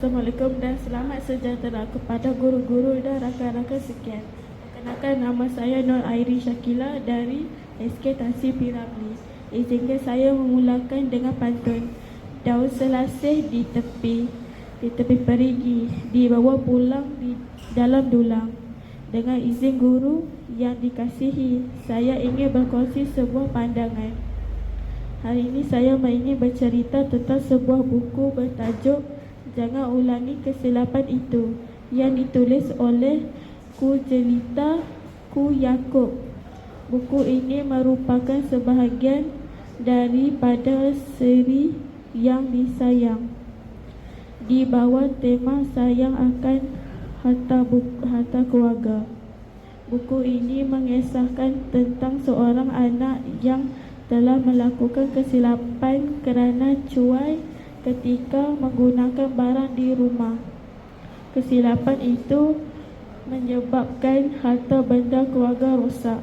Assalamualaikum dan selamat sejahtera kepada guru-guru dan rakan-rakan sekian. Perkenalkan nama saya Nur Airi Syakila dari SK Tansi Piramli. Izinkan saya memulakan dengan pantun. Daun selasih di tepi, di tepi perigi, dibawa pulang di dalam dulang. Dengan izin guru yang dikasihi, saya ingin berkongsi sebuah pandangan. Hari ini saya ingin bercerita tentang sebuah buku bertajuk Jangan Ulangi Kesilapan Itu yang ditulis oleh Ku Jelita Ku Yaakob. Buku ini merupakan sebahagian daripada seri yang disayang. Di bawah tema sayang akan harta, buku, harta keluarga. Buku ini mengisahkan tentang seorang anak yang telah melakukan kesilapan kerana cuai ketika menggunakan barang di rumah. Kesilapan itu menyebabkan harta benda keluarga rosak.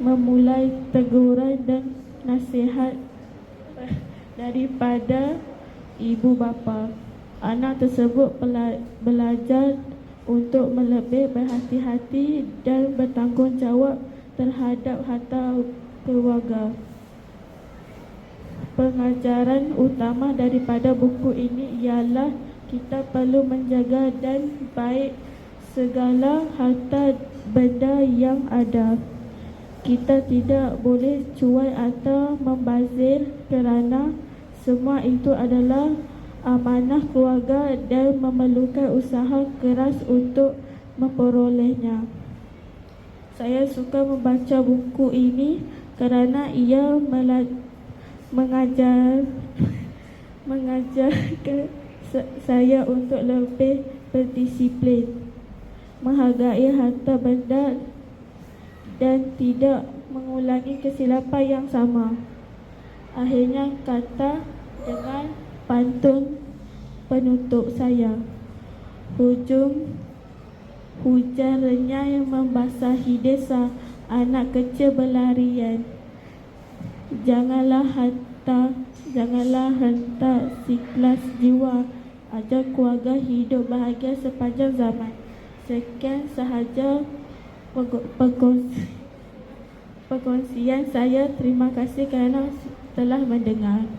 Memulai teguran dan nasihat daripada ibu bapa. Anak tersebut belajar untuk melebih berhati-hati dan bertanggungjawab terhadap harta keluarga. Pengajaran utama daripada buku ini ialah kita perlu menjaga dan baik segala harta benda yang ada. Kita tidak boleh cuai atau membazir kerana semua itu adalah amanah keluarga dan memerlukan usaha keras untuk memperolehnya. Saya suka membaca buku ini kerana ia melalui mengajar mengajar ke saya untuk lebih berdisiplin menghargai harta benda dan tidak mengulangi kesilapan yang sama. Akhirnya kata dengan pantun penutup saya hujung hujan renyah yang membasahi desa anak kecil berlarian Janganlah harta, janganlah harta siklas jiwa. Ajar keluarga hidup bahagia sepanjang zaman. Sekian sahaja perkongsian saya. Terima kasih kerana telah mendengar